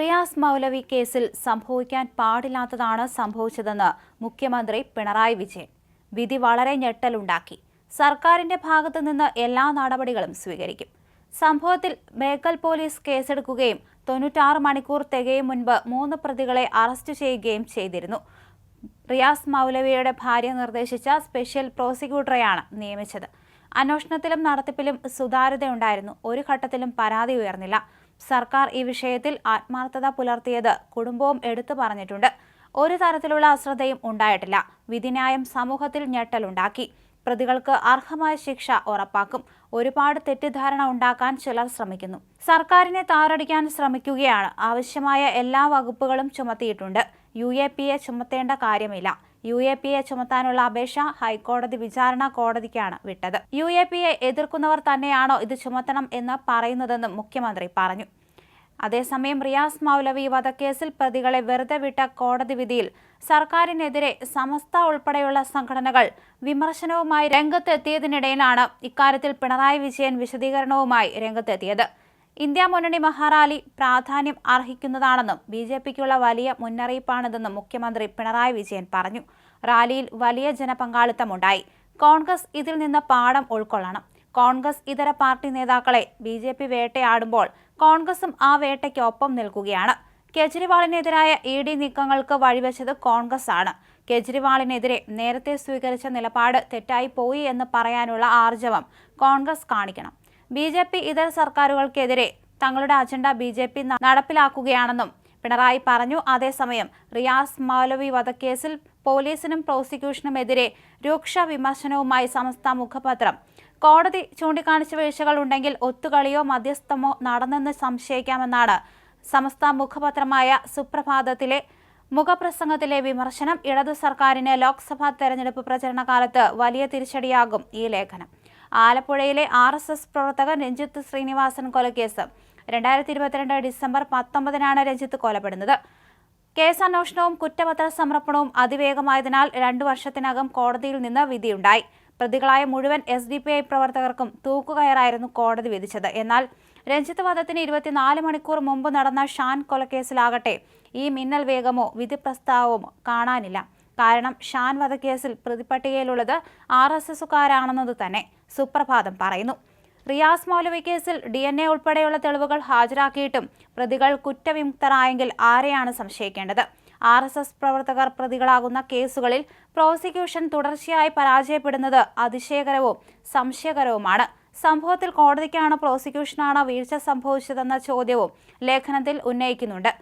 റിയാസ് മൗലവി കേസിൽ സംഭവിക്കാൻ പാടില്ലാത്തതാണ് സംഭവിച്ചതെന്ന് മുഖ്യമന്ത്രി പിണറായി വിജയൻ വിധി വളരെ ഞെട്ടലുണ്ടാക്കി. സർക്കാരിന്റെ ഭാഗത്തു നിന്ന് എല്ലാ നടപടികളും സ്വീകരിക്കും. സംഭവത്തിൽ ബേക്കൽ പോലീസ് കേസെടുക്കുകയും തൊണ്ണൂറ്റാറ് മണിക്കൂർ തികയും മുൻപ് മൂന്ന് പ്രതികളെ അറസ്റ്റ് ചെയ്യുകയും ചെയ്തിരുന്നു. റിയാസ് മൗലവിയുടെ ഭാര്യ നിർദ്ദേശിച്ച സ്പെഷ്യൽ പ്രോസിക്യൂട്ടറെയാണ് നിയമിച്ചത്. അന്വേഷണത്തിലും നടത്തിപ്പിലും സുതാര്യതയുണ്ടായിരുന്നു. ഒരു ഘട്ടത്തിലും പരാതി ഉയർന്നില്ല. സർക്കാർ ഈ വിഷയത്തിൽ ആത്മാർത്ഥത പുലർത്തിയത് കുടുംബവും എടുത്തു പറഞ്ഞിട്ടുണ്ട്. ഒരു തരത്തിലുള്ള അശ്രദ്ധയും ഉണ്ടായിട്ടില്ല. വിധിന്യായം സമൂഹത്തിൽ ഞെട്ടലുണ്ടാക്കി. പ്രതികൾക്ക് അർഹമായ ശിക്ഷ ഉറപ്പാക്കും. ഒരുപാട് തെറ്റിദ്ധാരണ ഉണ്ടാക്കാൻ ചിലർ ശ്രമിക്കുന്നു. സർക്കാരിനെ താറടിക്കാൻ ശ്രമിക്കുകയാണ്. ആവശ്യമായ എല്ലാ വകുപ്പുകളും ചുമത്തിയിട്ടുണ്ട്. യു എ ചുമത്തേണ്ട കാര്യമില്ല. യു എ പി എ ചുമത്താനുള്ള അപേക്ഷ ഹൈക്കോടതി വിചാരണ കോടതിക്കാണ് വിട്ടത്. യു എ പി എ എതിർക്കുന്നവർ തന്നെയാണോ ഇത് ചുമത്തണം എന്ന് പറയുന്നതെന്നും മുഖ്യമന്ത്രി പറഞ്ഞു. അതേസമയം റിയാസ് മൗലവി വധക്കേസിൽ പ്രതികളെ വെറുതെ വിട്ട കോടതി വിധിയിൽ സർക്കാരിനെതിരെ സമസ്ത ഉൾപ്പെടെയുള്ള സംഘടനകൾ വിമർശനവുമായി രംഗത്തെത്തിയതിനിടയിലാണ് ഇക്കാര്യത്തിൽ പിണറായി വിജയൻ വിശദീകരണവുമായി രംഗത്തെത്തിയത്. ഇന്ത്യ മുന്നണി മഹാറാലി പ്രാധാന്യം അർഹിക്കുന്നതാണെന്നും ബി ജെ പിക്കുള്ള വലിയ മുന്നറിയിപ്പാണിതെന്നും മുഖ്യമന്ത്രി പിണറായി വിജയൻ പറഞ്ഞു. റാലിയിൽ വലിയ ജനപങ്കാളിത്തമുണ്ടായി. കോൺഗ്രസ് ഇതിൽ നിന്ന് പാഠം ഉൾക്കൊള്ളണം. കോൺഗ്രസ് ഇതര പാർട്ടി നേതാക്കളെ ബി ജെ പി വേട്ടയാടുമ്പോൾ കോൺഗ്രസും ആ വേട്ടയ്ക്കൊപ്പം നിൽക്കുകയാണ്. കേജ്രിവാളിനെതിരായ ഇ ഡി നീക്കങ്ങൾക്ക് വഴിവെച്ചത് കോൺഗ്രസ് ആണ് കേജ്രിവാളിനെതിരെ നേരത്തെ സ്വീകരിച്ച നിലപാട് തെറ്റായി പോയി എന്ന് പറയാനുള്ള ആർജവം കോൺഗ്രസ് കാണിക്കണം. ബി ജെ പി ഇതര സർക്കാരുകൾക്കെതിരെ തങ്ങളുടെ അജണ്ട ബി ജെ പി നടപ്പിലാക്കുകയാണെന്നും പിണറായി പറഞ്ഞു. അതേസമയം റിയാസ് മൗലവി വധക്കേസിൽ പോലീസിനും പ്രോസിക്യൂഷനുമെതിരെ രൂക്ഷ വിമർശനവുമായി സമസ്ത മുഖപത്രം. കോടതി ചൂണ്ടിക്കാണിച്ച വീഴ്ചകൾ ഉണ്ടെങ്കിൽ ഒത്തുകളിയോ മധ്യസ്ഥമോ നടന്നെന്ന് സംശയിക്കാമെന്നാണ് സമസ്ത മുഖപത്രമായ സുപ്രഭാതത്തിലെ മുഖപ്രസംഗത്തിലെ വിമർശനം. ഇടതു സർക്കാരിന് ലോക്സഭാ തെരഞ്ഞെടുപ്പ് പ്രചരണ കാലത്ത് വലിയ തിരിച്ചടിയാകും ഈ ലേഖനം. ആലപ്പുഴയിലെ ആർ എസ് എസ് പ്രവർത്തകൻ രഞ്ജിത്ത് ശ്രീനിവാസൻ കൊലക്കേസ്. രണ്ടായിരത്തി ഇരുപത്തിരണ്ട് ഡിസംബർ പത്തൊമ്പതിനാണ് രഞ്ജിത്ത് കൊലപ്പെടുന്നത്. കേസ് അന്വേഷണവും കുറ്റപത്ര സമർപ്പണവും അതിവേഗമായതിനാൽ രണ്ടു വർഷത്തിനകം കോടതിയിൽ നിന്ന് വിധിയുണ്ടായി. പ്രതികളായ മുഴുവൻ എസ് ഡി പി ഐ പ്രവർത്തകർക്കും തൂക്കുകയറായിരുന്നു കോടതി വിധിച്ചത്. എന്നാൽ രഞ്ജിത്ത് വധത്തിന് ഇരുപത്തിനാല് മണിക്കൂർ മുമ്പ് നടന്ന ഷാൻ കൊലക്കേസിലാകട്ടെ ഈ മിന്നൽ വേഗമോ വിധി പ്രസ്താവമോ കാണാനില്ല. കാരണം ഷാൻ വധക്കേസിൽ പ്രതിപട്ടികയിലുള്ളത് ആർ എസ് എസുകാരാണെന്നത് തന്നെ സുപ്രഭാതം പറയുന്നു. റിയാസ് മൗലവി കേസിൽ ഡി എൻ എ ഉൾപ്പെടെയുള്ള തെളിവുകൾ ഹാജരാക്കിയിട്ടും പ്രതികൾ കുറ്റവിമുക്തരായെങ്കിൽ ആരെയാണ് സംശയിക്കേണ്ടത്? ആർ എസ് എസ് പ്രവർത്തകർ പ്രതികളാകുന്ന കേസുകളിൽ പ്രോസിക്യൂഷൻ തുടർച്ചയായി പരാജയപ്പെടുന്നത് അതിശയകരവും സംശയകരവുമാണ്. സംഭവത്തിൽ കോടതിക്കാണ് പ്രോസിക്യൂഷനാണോ വീഴ്ച സംഭവിച്ചതെന്ന ചോദ്യവും ലേഖനത്തിൽ ഉന്നയിക്കുന്നുണ്ട്.